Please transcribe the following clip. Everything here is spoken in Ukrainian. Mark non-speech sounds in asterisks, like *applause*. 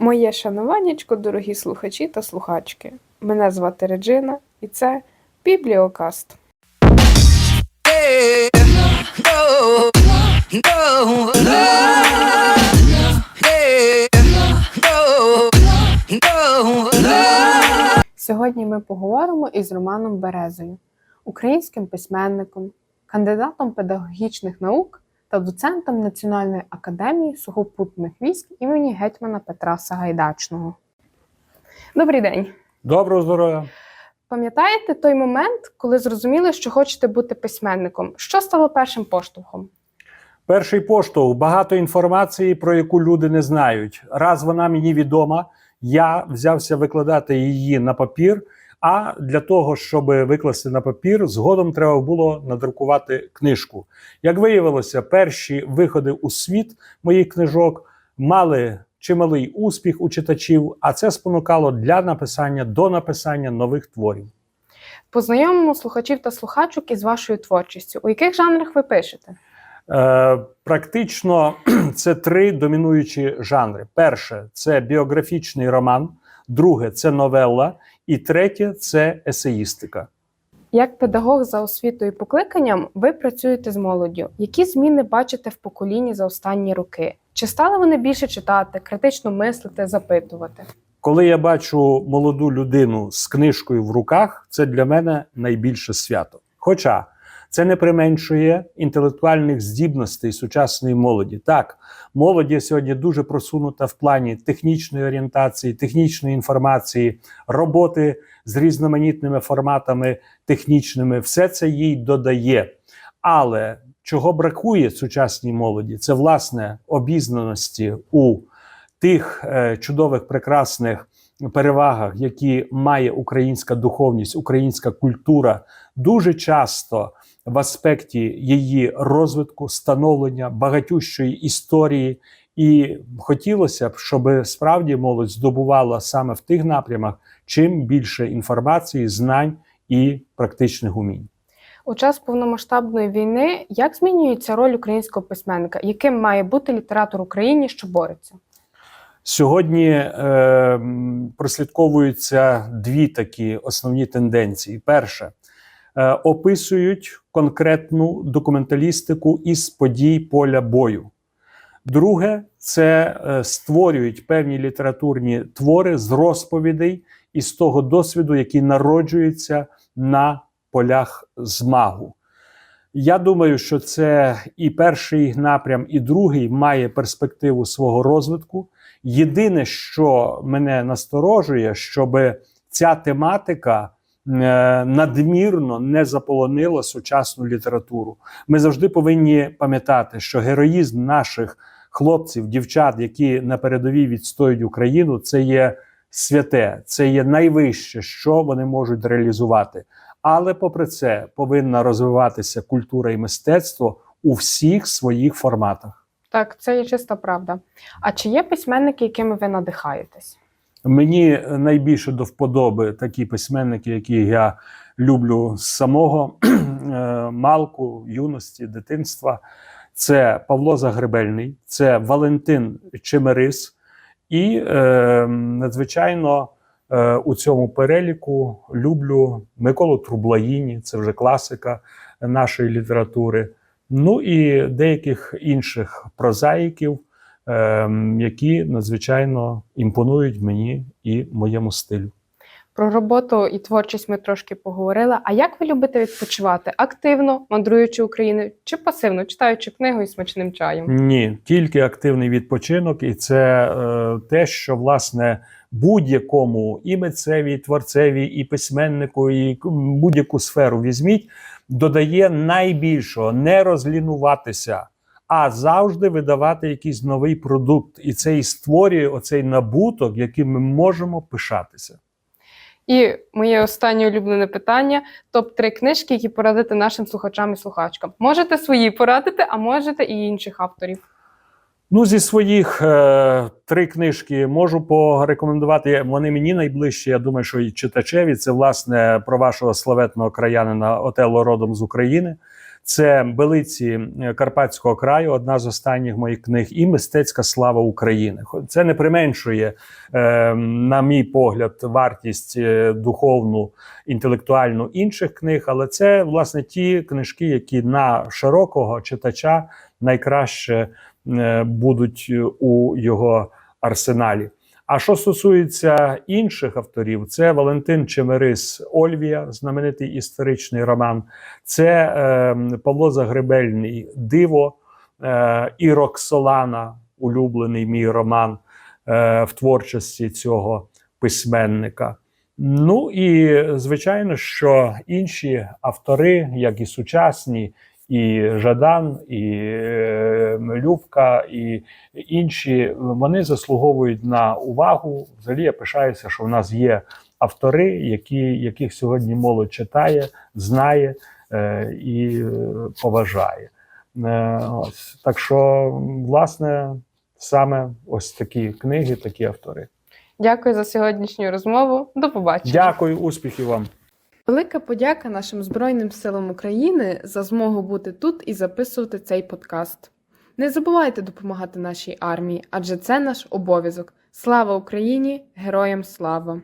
Моє шануваннячко, дорогі слухачі та слухачки. Мене звати Реджина, і це Бібліокаст. Сьогодні ми поговоримо із Романом Березою, українським письменником, кандидатом педагогічних наук та доцентом Національної академії сухопутних військ імені гетьмана Петра Сагайдачного. Добрий день! Доброго здоров'я. Пам'ятаєте той момент, коли зрозуміли, що хочете бути письменником? Що стало першим поштовхом? Перший поштовх багато інформації, про яку люди не знають. Раз вона мені відома, я взявся викладати її на папір. А для того, щоб викласти на папір, згодом треба було надрукувати книжку. Як виявилося, перші виходи у світ моїх книжок мали чималий успіх у читачів, а це спонукало для написання до написання нових творів. Познайомимо слухачів та слухачок із вашою творчістю. У яких жанрах ви пишете? Е, практично *clears throat* це три домінуючі жанри: перше це біографічний роман, друге це новелла, і третє це есеїстика. Як педагог за освітою і покликанням, ви працюєте з молоддю. Які зміни бачите в поколінні за останні роки? Чи стали вони більше читати, критично мислити, запитувати? Коли я бачу молоду людину з книжкою в руках, це для мене найбільше свято. Хоча це не применшує інтелектуальних здібностей сучасної молоді. Так, молодь сьогодні дуже просунута в плані технічної орієнтації, технічної інформації, роботи з різноманітними форматами технічними. Все це їй додає. Але чого бракує сучасній молоді, це власне обізнаності у тих е, чудових прекрасних перевагах, які має українська духовність, українська культура, дуже часто в аспекті її розвитку, становлення, багатющої історії. І хотілося б, щоб справді молодь здобувала саме в тих напрямах чим більше інформації, знань і практичних умінь. У час повномасштабної війни як змінюється роль українського письменника? Яким має бути літератор Україні, що бореться? Сьогодні е, прослідковуються дві такі основні тенденції. Перше, е, описують конкретну документалістику із подій поля бою. Друге, це е, створюють певні літературні твори з розповідей із того досвіду, який народжується на полях змагу. Я думаю, що це і перший напрям, і другий має перспективу свого розвитку. Єдине, що мене насторожує, щоб ця тематика е, надмірно не заполонила сучасну літературу. Ми завжди повинні пам'ятати, що героїзм наших хлопців, дівчат, які на передовій відстоюють Україну, це є святе, це є найвище, що вони можуть реалізувати. Але попри це повинна розвиватися культура і мистецтво у всіх своїх форматах. Так, це є чиста правда. А чи є письменники, якими ви надихаєтесь? Мені найбільше до вподоби такі письменники, які я люблю з самого *clears throat* е, малку, юності, дитинства. Це Павло Загребельний, це Валентин Чемерис, і е, надзвичайно е, у цьому переліку люблю Миколу Трублаїні, це вже класика нашої літератури. Ну і деяких інших прозаїків, які надзвичайно імпонують мені і моєму стилю. Про роботу і творчість ми трошки поговорили. А як ви любите відпочивати? Активно, мандруючи Україною, чи пасивно, читаючи книгу і смачним чаєм? Ні, тільки активний відпочинок, і це е, те, що власне будь-якому і митцеві, і творцеві, і письменнику, і будь-яку сферу візьміть, додає найбільшого не розлінуватися, а завжди видавати якийсь новий продукт. І це і створює оцей набуток, яким ми можемо пишатися. І моє останнє улюблене питання: топ-3 книжки, які порадити нашим слухачам і слухачкам. Можете свої порадити, а можете і інших авторів. Ну, зі своїх е, три книжки можу порекомендувати. Вони мені найближчі. Я думаю, що і читачеві. Це власне про вашого славетного краянина Отелло родом з України. Це Белиці Карпатського краю, одна з останніх моїх книг, і Мистецька слава України. Це не применшує, е, на мій погляд, вартість е, духовну, інтелектуальну інших книг, але це власне ті книжки, які на широкого читача найкраще е, будуть у його арсеналі. А що стосується інших авторів, це Валентин Чемерис Ольвія, знаменитий історичний роман, це е, Павло Загребельний Диво е, і Роксолана, улюблений мій роман е, в творчості цього письменника. Ну і звичайно, що інші автори, як і сучасні, і Жадан, і е, Любка, і інші, вони заслуговують на увагу. Взагалі я пишаюся, що в нас є автори, які, яких сьогодні молодь читає, знає е, і е, поважає. Е, ось. Так що, власне, саме ось такі книги, такі автори. Дякую за сьогоднішню розмову. До побачення. Дякую, успіхів вам. Велика подяка нашим Збройним силам України за змогу бути тут і записувати цей подкаст. Не забувайте допомагати нашій армії, адже це наш обов'язок. Слава Україні! Героям слава!